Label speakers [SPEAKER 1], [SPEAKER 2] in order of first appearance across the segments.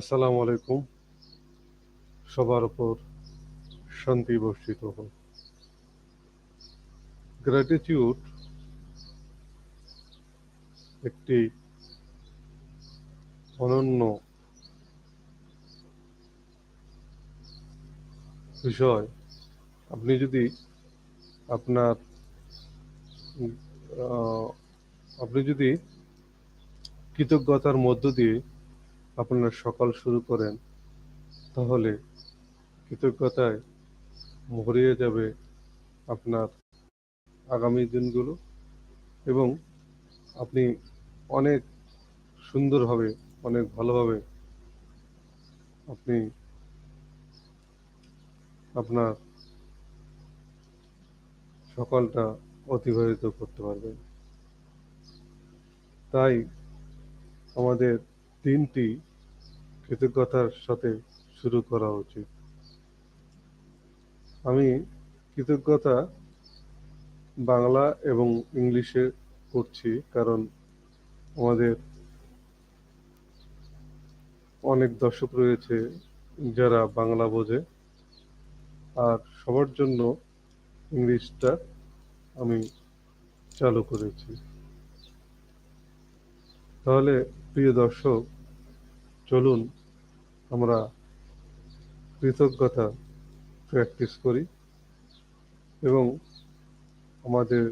[SPEAKER 1] আসসালামু আলাইকুম। সবার উপর শান্তি বর্ষিত হোক। গ্র্যাটিটিউড একটি অনন্য বিষয়। আপনি যদি আপনার আপনি যদি কৃতজ্ঞতার মধ্য দিয়ে আপনার সকাল শুরু করেন, তাহলে কৃতজ্ঞতায় ভরিয়ে যাবে আপনার আগামী দিনগুলো এবং আপনি অনেক সুন্দরভাবে, অনেক ভালোভাবে আপনি আপনার সকালটা অতিবাহিত করতে পারবেন। তাই আমাদের দিনটি কৃতজ্ঞতার সাথে শুরু করা উচিত। আমি কৃতজ্ঞতা বাংলা এবং ইংলিশে করছি কারণ আমাদের অনেক দর্শক রয়েছে যারা বাংলা বোঝে। আর সবার জন্য ইংলিশটা আমি চালু করেছি। তাহলে, প্রিয় দর্শক চলুন, আমরা কৃতজ্ঞতা প্র্যাকটিস করি এবং আমাদের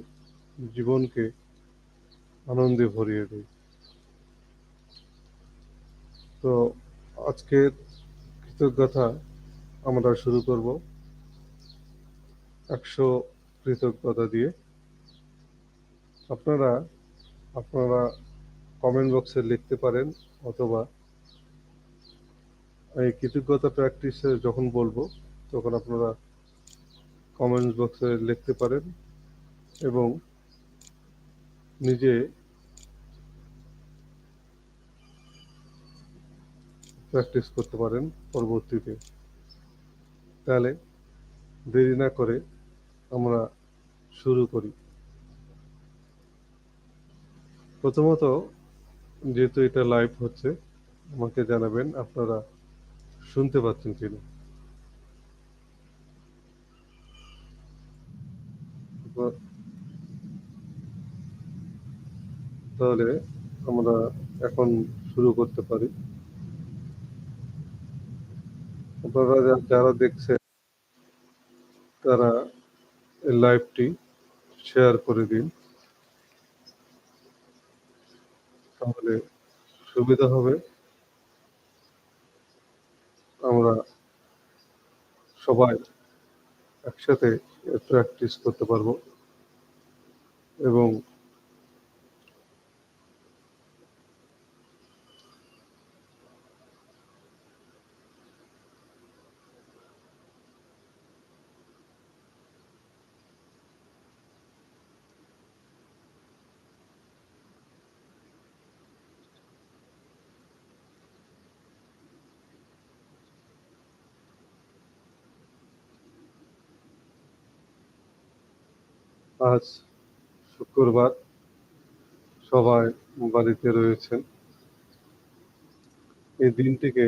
[SPEAKER 1] জীবনকে আনন্দে ভরিয়ে দিই। তো আজকের কৃতজ্ঞতা আমরা শুরু করব একশো কৃতজ্ঞতা দিয়ে। আপনারা আপনারা কমেন্ট বক্সে লিখতে পারেন অথবা এই কৃতজ্ঞতা প্র্যাকটিসে যখন বলব, তখন আপনারা কমেন্ট বক্সে লিখতে পারেন এবং নিজে প্র্যাকটিস করতে পারেন পরবর্তীতে। তাহলে দেরি না করে আমরা শুরু করি। প্রথমত, যেহেতু এটা লাইভ হচ্ছে, আমাকে জানাবেন, আপনারা শুনতে পাচ্ছেন কিনা? তাহলে আমরা এখন শুরু করতে পারি। আপনারা যারা দেখছেন, তারা লাইভটি শেয়ার করে দিন। তাহলে সুবিধা হবে। আমরা সবাই একসাথে প্র্যাকটিস করতে পারব এবং আজ শুক্রবার সবাই বাড়িতে রয়েছেন। এই দিনটিকে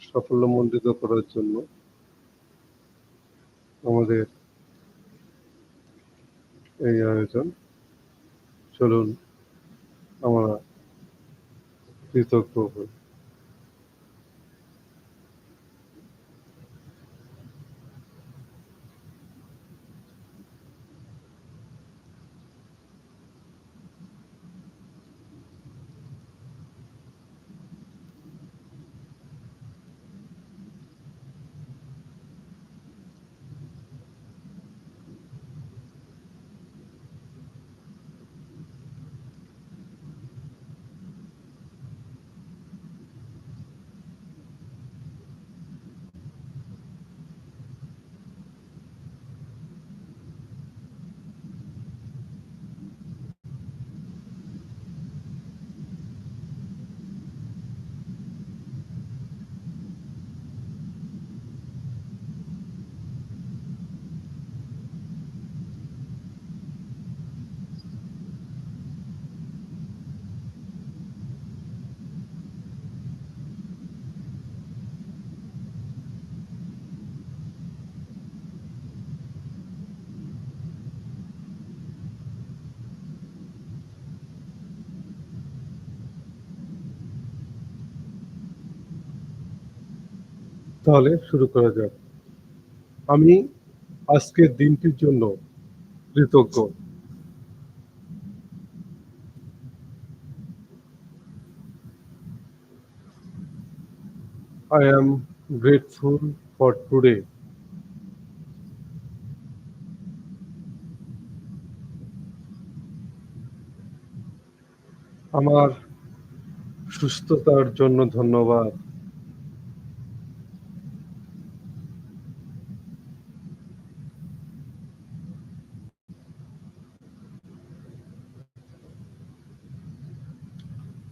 [SPEAKER 1] সাফল্যমণ্ডিত করার জন্য আমাদের এই আয়োজন। চলুন, আমরা কৃতজ্ঞ হই। তাহলে শুরু করা যাক। আমি আজকের দিনটির জন্য কৃতজ্ঞ। I am grateful for today. আমার সুস্থতার জন্য ধন্যবাদ।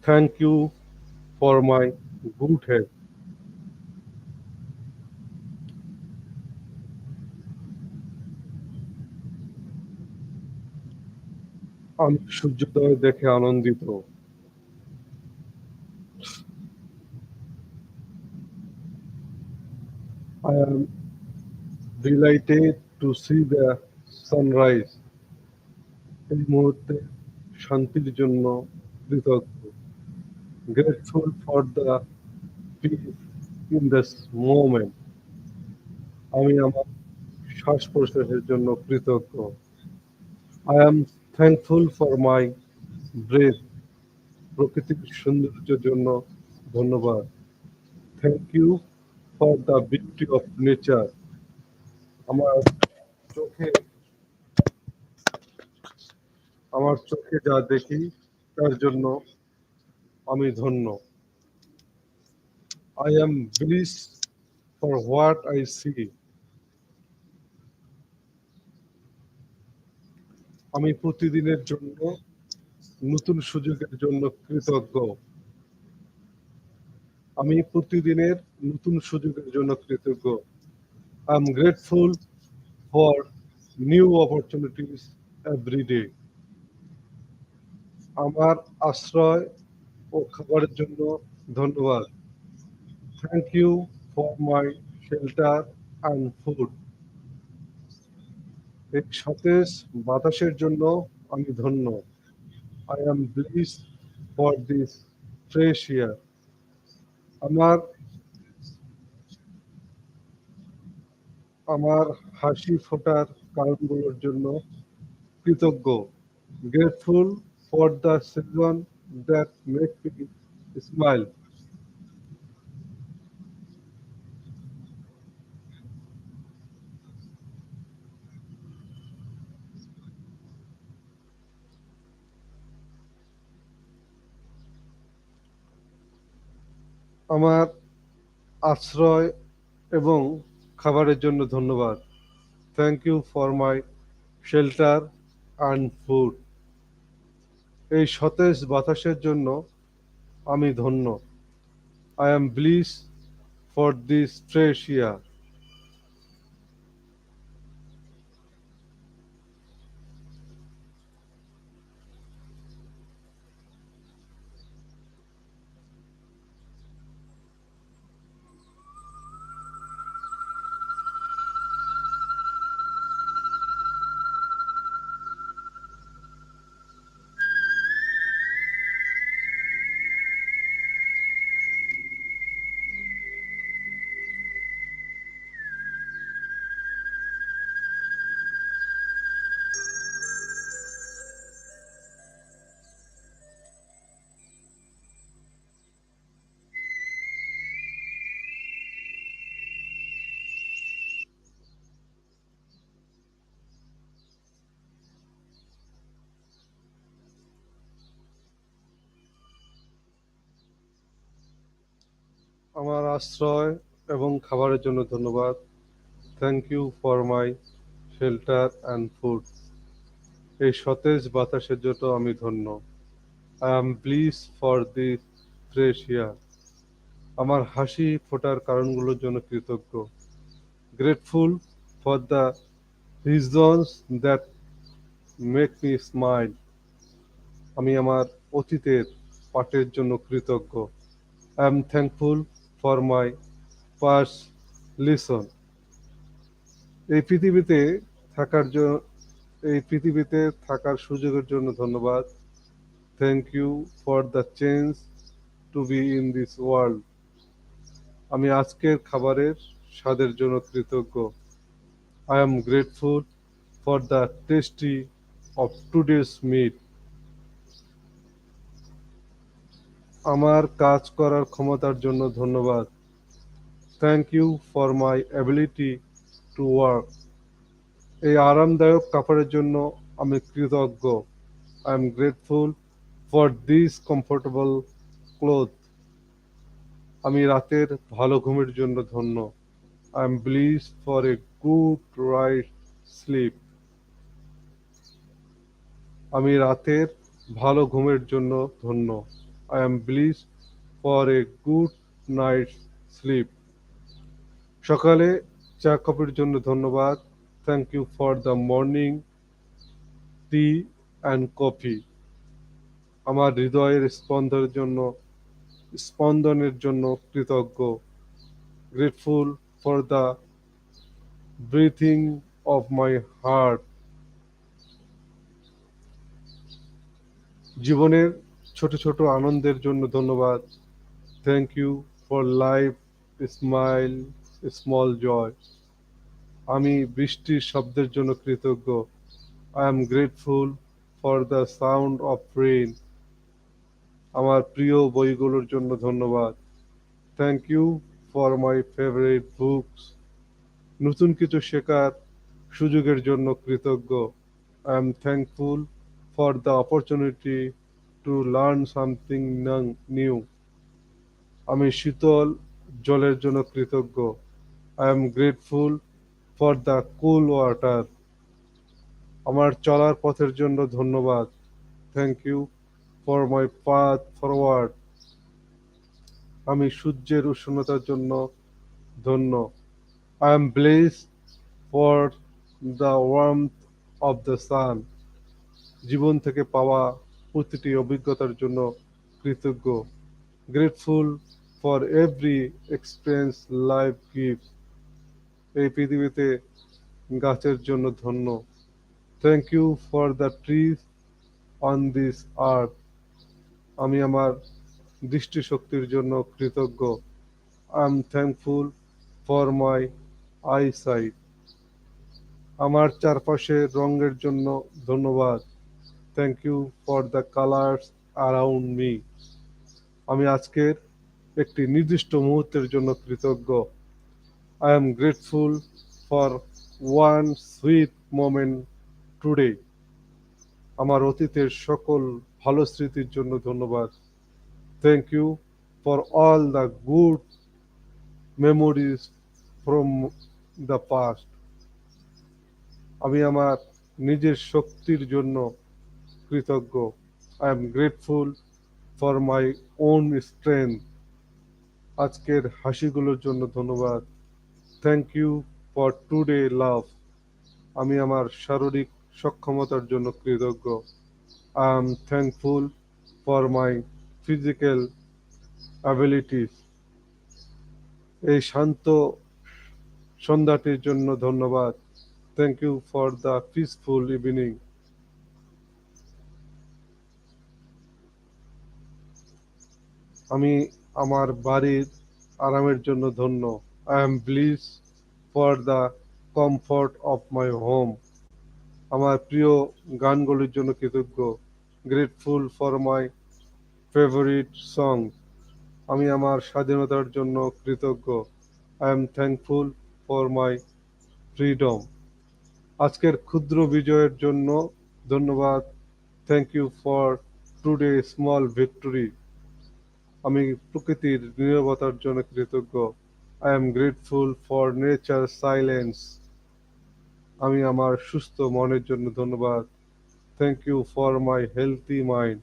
[SPEAKER 1] Thank you for my good health আমি সূর্যোদয় দেখে আনন্দিত। I am delighted to see the sunrise. এই মুহূর্তে শান্তির জন্য কৃতজ্ঞ। Grateful for the peace in this moment. আমি আমার শ্বাস প্রশ্বাসের জন্য কৃতজ্ঞ I am thankful for my breath. প্রকৃতির সৌন্দর্যের জন্য ধন্যবাদ thank you for the beauty of nature আমার চোখে আমার চোখে যা দেখি, তার জন্য আমি ধন্য। I am bliss for what I see আমি প্রতিদিনের জন্য, নতুন সুযোগের জন্য কৃতজ্ঞ। আমি প্রতিদিনের নতুন সুযোগের জন্য কৃতজ্ঞ। I am grateful for new opportunities every day আমার আশ্রয় ও খাবারের জন্য ধন্যবাদ। Thank you for my shelter and food এই সতেজ বাতাসের জন্য আমি ধন্য। I am bliss for this fresh air আমার আমার হাসি ফোটার কারণগুলোর জন্য কৃতজ্ঞ। Grateful for the season that make me smile আমার আশ্রয় এবং খাবারের জন্য ধন্যবাদ। Thank you for my shelter and food এই সতেজ বাতাসের জন্য আমি ধন্য। I am bliss for this fresh air আমার আশ্রয় এবং খাবারের জন্য ধন্যবাদ। Thank you for my shelter and food এই সতেজ বাতাসের জন্য আমি ধন্য। I am please for the fresh air আমার হাসি ফোটার কারণগুলোর জন্য কৃতজ্ঞ। Grateful for the reasons that make me smile আমি আমার অতীতের পাঠের জন্য কৃতজ্ঞ। I am thankful for my past lesson এই পৃথিবীতে থাকার জন্য এই পৃথিবীতে থাকার সুযোগের জন্য ধন্যবাদ। Thank you for the change to be in this world আমি আজকের খাবারের স্বাদের জন্য কৃতজ্ঞ। I am grateful for the tasty of today's meat আমার কাজ করার ক্ষমতার জন্য ধন্যবাদ। Thank you for my ability to work এই আরামদায়ক কাপড়ের জন্য আমি কৃতজ্ঞ। I am grateful for this comfortable cloth আমি রাতের ভালো ঘুমের জন্য ধন্য। I am bliss for a good right sleep আমি রাতের ভালো ঘুমের জন্য ধন্য। I am bliss for a good night sleep সকালে চা কফির জন্য ধন্যবাদ। Thank you for the morning tea and coffee আমার হৃদয়ের স্পন্দনের জন্য স্পন্দনের জন্য কৃতজ্ঞ। Grateful for the breathing of my heart জীবনের ছোট ছোট আনন্দের জন্য ধন্যবাদ। Thank you for life smile small joy আমি বৃষ্টির শব্দের জন্য কৃতজ্ঞ। I am grateful for the sound of rain আমার প্রিয় বইগুলোর জন্য ধন্যবাদ। Thank you for my favourite books নতুন কিছু শেখার সুযোগের জন্য কৃতজ্ঞ। I am thankful for the opportunity to learn something new আমি শীতল, জলের জন্য কৃতজ্ঞ। I am grateful for the cool water আমার চলার পথের জন্য ধন্যবাদ। Thank you for my path forward আমি সূর্যের উষ্ণতার জন্য ধন্য। I am bless for the warmth of the sun জীবন থেকে পাওয়া প্রতিটি অভিজ্ঞতার জন্য কৃতজ্ঞ grateful for every experience life gift এই পৃথিবীতে গাছের জন্য ধন্য। Thank you for the trees on this earth আমি আমার দৃষ্টিশক্তির জন্য কৃতজ্ঞ। I am thankful for my eyesight আমার চারপাশে রঙের জন্য ধন্যবাদ। Thank you for the colours around me আমি আজকের একটি নির্দিষ্ট মুহূর্তের জন্য কৃতজ্ঞ। I am grateful for one sweet moment today আমার অতীতের সকল ভালো স্মৃতির জন্য ধন্যবাদ। Thank you for all the good memories from the past আমি আমার নিজের শক্তির জন্য কৃতজ্ঞ। I am grateful for my own strength আজকের হাসিগুলোর জন্য ধন্যবাদ। Thank you for today love আমি আমার শারীরিক সক্ষমতার জন্য কৃতজ্ঞ। I am thankful for my physical abilities এই শান্ত সন্ধ্যাটির জন্য ধন্যবাদ। Thank you for the peaceful evening আমি আমার বাড়ির আরামের জন্য ধন্য। I am bliss for the comfort of my home আমার প্রিয় গানগুলির জন্য কৃতজ্ঞ grateful for my favourite song আমি আমার স্বাধীনতার জন্য কৃতজ্ঞ। I am thankful for my freedom আজকের ক্ষুদ্র বিজয়ের জন্য ধন্যবাদ। Thank you for today small victory আমি প্রকৃতির নীরবতার জন্য কৃতজ্ঞ। I am grateful for nature silence আমি আমার সুস্থ মনের জন্য ধন্যবাদ। Thank you for my healthy mind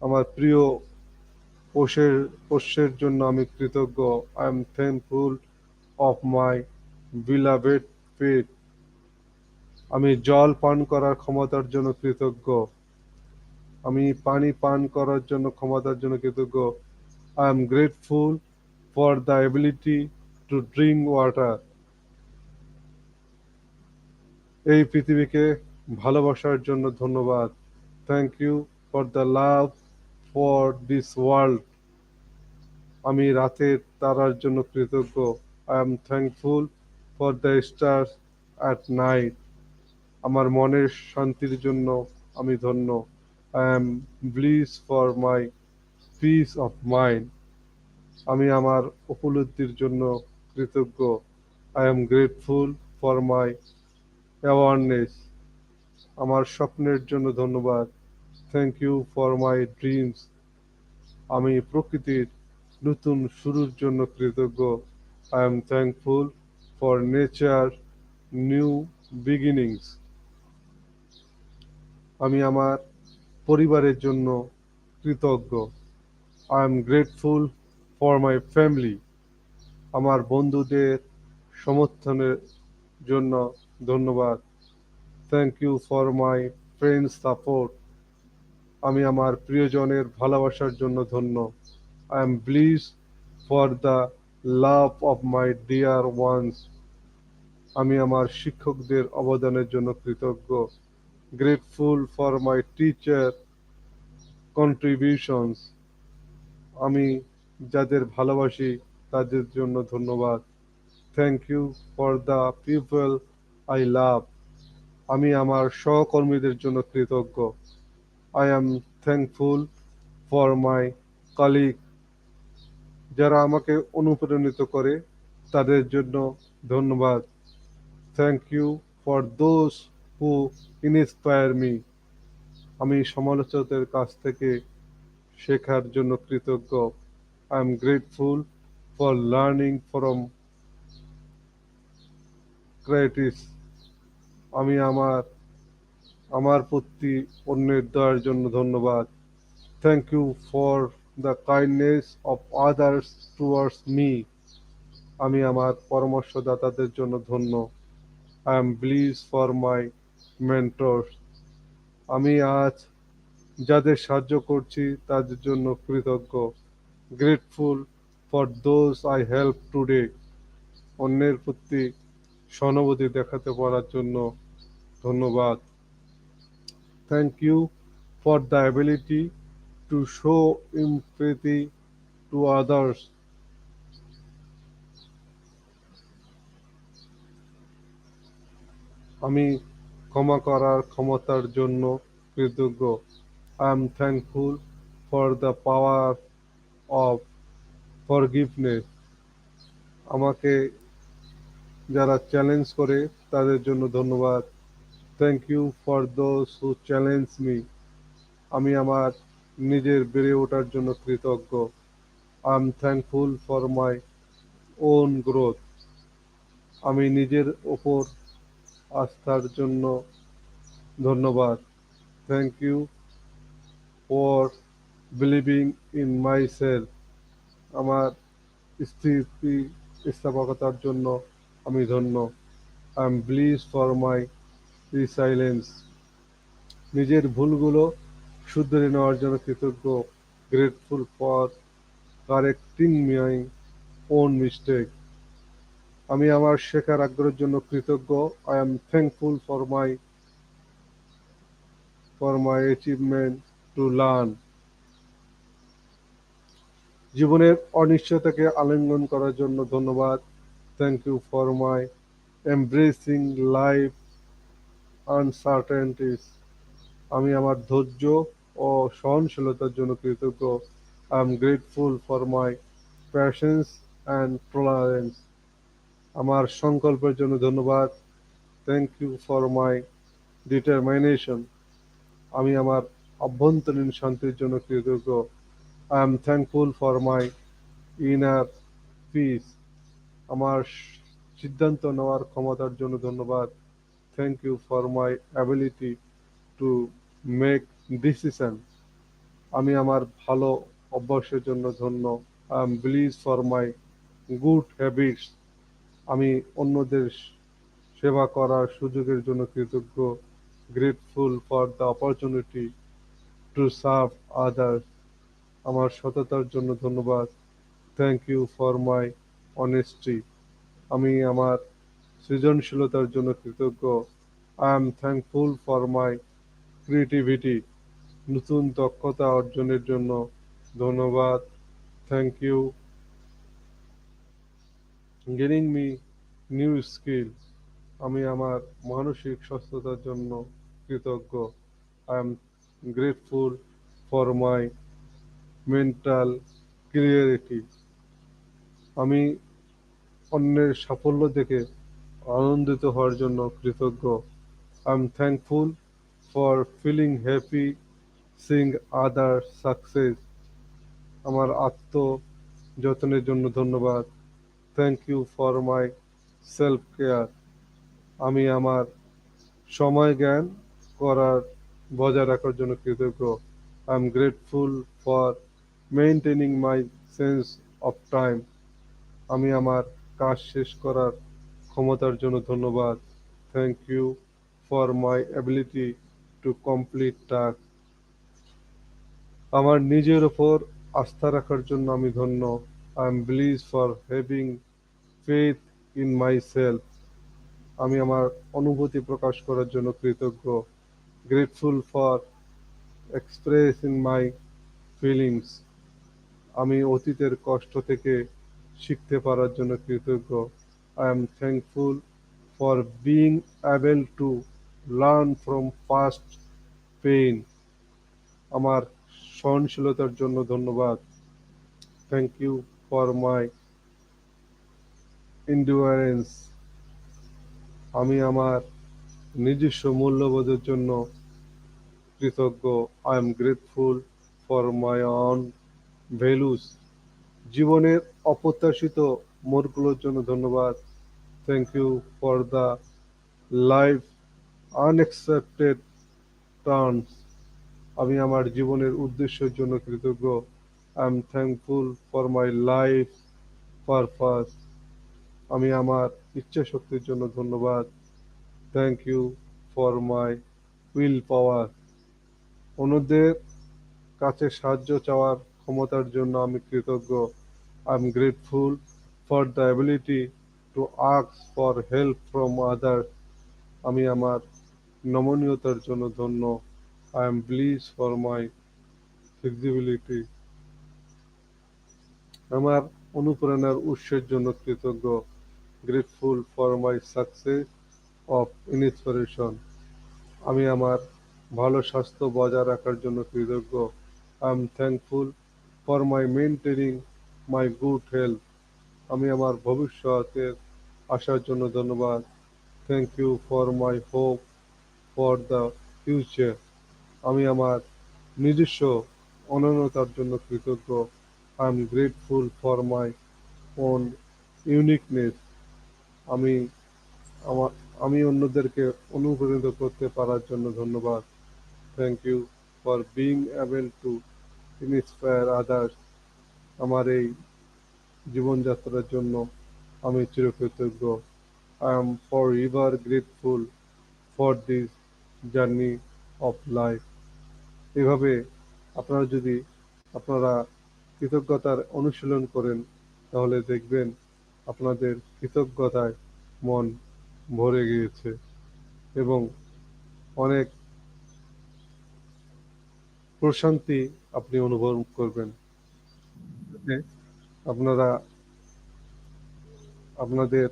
[SPEAKER 1] আমার প্রিয় পোষের পোষ্যের জন্য আমি কৃতজ্ঞ। I am thankful of my beloved pet আমি জল পান করার ক্ষমতার জন্য কৃতজ্ঞ। আমি পানি পান করার জন্য ক্ষমতার জন্য কৃতজ্ঞ। I am grateful for the ability to drink water এই পৃথিবীকে ভালোবাসার জন্য ধন্যবাদ। Thank you for the love for this world আমি রাতের তারার জন্য কৃতজ্ঞ। I am thankful for the stars at night আমার মনের শান্তির জন্য আমি ধন্য। I am bliss for my peace of mind আমি আমার উপলব্ধির জন্য কৃতজ্ঞ। I am grateful for my awareness আমার স্বপ্নের জন্য ধন্যবাদ। Thank you for my dreams আমি প্রকৃতির নতুন শুরুর জন্য কৃতজ্ঞ। I am thankful for nature new beginnings আমি আমার পরিবারের জন্য কৃতজ্ঞ। I am grateful for my family আমার বন্ধুদের সমর্থনের জন্য ধন্যবাদ। Thank you for my friends support আমি আমার প্রিয়জনের ভালোবাসার জন্য ধন্য। I am bliss for the love of my dear ones আমি আমার শিক্ষকদের অবদানের জন্য কৃতজ্ঞ। Grateful for my teacher contributions আমি যাদের ভালোবাসি, তাদের জন্য ধন্যবাদ। Thank you for the people I love আমি আমার সহকর্মীদের জন্য কৃতজ্ঞ। I am thankful for my colleague যারা আমাকে অনুপ্রাণিত করে, তাদের জন্য ধন্যবাদ। Thank you for those who inspire me আমি সমালোচকদের কাছ থেকে শেখার জন্য কৃতজ্ঞ। I am grateful for learning from critics আমি আমার আমার প্রতি অন্যের দয়ার জন্য ধন্যবাদ। Thank you for the kindness of others towards me আমি আমার পরামর্শদাতাদের জন্য ধন্য। I am bliss for my mentor আমি আজ যাদের সাহায্য করছি তাদের জন্য কৃতজ্ঞ grateful for those I help today অন্যের প্রতি সহানুভূতি দেখাতে পারার জন্য ধন্যবাদ। Thank you for the ability to show empathy to others আমি ক্ষমা করার ক্ষমতার জন্য কৃতজ্ঞ। I am thankful for the power of forgiveness আমাকে যারা চ্যালেঞ্জ করে, তাদের জন্য ধন্যবাদ। Thank you for those who challenge me আমি আমার নিজের বেড়ে ওঠার জন্য কৃতজ্ঞ। I am thankful for my own growth আমি নিজের ওপর আস্থার জন্য ধন্যবাদ। Thank you for believing in my self আমার স্থিতি স্থাপকতার জন্য আমি ধন্য। I am bliss for my resilience নিজের ভুলগুলো শুধরে নেওয়ার জন্য কৃতজ্ঞ grateful for correcting my own mistake আমি আমার শেখার আগ্রহের জন্য কৃতজ্ঞ। I am thankful for my for my achievement to learn জীবনের অনিশ্চয়তাকে আলিঙ্গন করার জন্য ধন্যবাদ। Thank you for my embracing life uncertainties আমি আমার ধৈর্য ও সহনশীলতার জন্য কৃতজ্ঞ। I am grateful for my patience and tolerance আমার সংকল্পের জন্য ধন্যবাদ। Thank you for my determination আমি আমার অভ্যন্তরীণ শান্তির জন্য কৃতজ্ঞ। I am thankful for my inner peace আমার সিদ্ধান্ত নেওয়ার ক্ষমতার জন্য ধন্যবাদ। Thank you for my ability to make decision আমি আমার ভালো অভ্যাসের জন্য ধন্য। I am bliss for my good habits আমি অন্যদের সেবা করার সুযোগের জন্য কৃতজ্ঞ। Grateful for the opportunity to serve others আমার সততার জন্য ধন্যবাদ। Thank you for my honesty আমি আমার সৃজনশীলতার জন্য কৃতজ্ঞ। I am thankful for my creativity নতুন দক্ষতা অর্জনের জন্য ধন্যবাদ। Thank you gaining me new skill আমি আমার মানসিক সুস্থতার জন্য কৃতজ্ঞ। I am grateful for my mental, clarity. আমি অন্যের সাফল্য দেখে আনন্দিত হওয়ার জন্য কৃতজ্ঞ। I am thankful for feeling happy seeing other success আমার আত্ম যত্নের জন্য ধন্যবাদ। Thank you for my self care আমি আমার সময় জ্ঞান করার বজায় রাখার জন্য কৃতজ্ঞ। I am grateful for maintaining my sense of time আমি আমার কাজ শেষ করার ক্ষমতার জন্য ধন্যবাদ। Thank you for my ability to complete task আমার নিজের ওপর আস্থা রাখার জন্য আমি ধন্য। I am bliss for having faith in my self আমি আমার অনুভূতি প্রকাশ করার জন্য কৃতজ্ঞ। Grateful for in my feelings আমি অতীতের কষ্ট থেকে শিখতে পারার জন্য কৃতজ্ঞ। I am thankful for being able to learn from past pain আমার সহনশীলতার জন্য ধন্যবাদ। Thank you for my endurance আমি আমার নিজস্ব মূল্যবোধের জন্য কৃতজ্ঞ। I am grateful for my own values জীবনের অপ্রত্যাশিত মোড়গুলোর জন্য ধন্যবাদ। Thank you for the life unexpected turns আমি আমার জীবনের উদ্দেশ্যের জন্য কৃতজ্ঞ। I am thankful for my life purpose আমি আমার ইচ্ছা শক্তির জন্য ধন্যবাদ। Thank you for my will power অন্যদের কাছে সাহায্য চাওয়ার ক্ষমতার জন্য আমি কৃতজ্ঞ। I am grateful for the ability to ask for help from others আমি আমার নমনীয়তার জন্য ধন্য। I am bliss for my flexibility আমার অনুপ্রেরণার উৎসের জন্য কৃতজ্ঞ। Grateful for my success of inspiration আমি আমার ভালো স্বাস্থ্য বজায় রাখার জন্য কৃতজ্ঞ। I am thankful for my maintaining my good health আমি আমার ভবিষ্যতের আসার জন্য ধন্যবাদ। Thank you for my hope for the future আমি আমার নিজস্ব অনন্যতার জন্য কৃতজ্ঞ। I am grateful for my own uniqueness আমি আমার আমি অন্যদেরকে অনুপ্রাণিত করতে পারার জন্য ধন্যবাদ। Thank you for being able to inspire others আমার এই জীবনযাত্রার জন্য আমি চিরকৃতজ্ঞ। I am forever grateful for this journey of life এভাবে আপনারা যদি আপনারা কৃতজ্ঞতার অনুশীলন করেন, তাহলে দেখবেন আপনাদের কৃতজ্ঞতায় মন ভরে গিয়েছে এবং অনেক প্রশান্তি আপনি অনুভব করবেন। আপনারা আপনাদের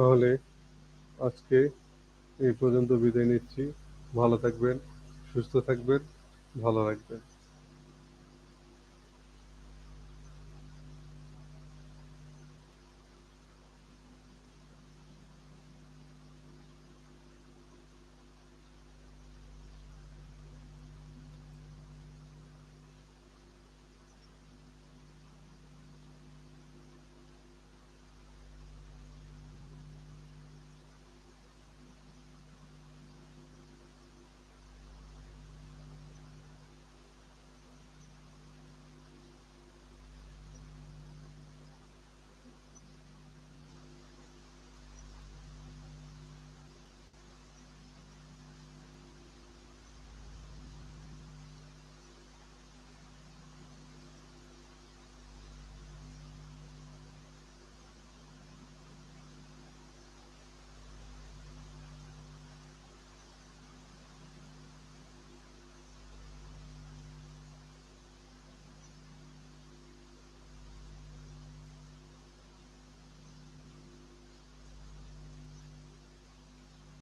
[SPEAKER 1] তাহলে আজকে এই পর্যন্ত বিদায় নিচ্ছি। ভালো থাকবেন সুস্থ থাকবেন ভালো রাখবেন।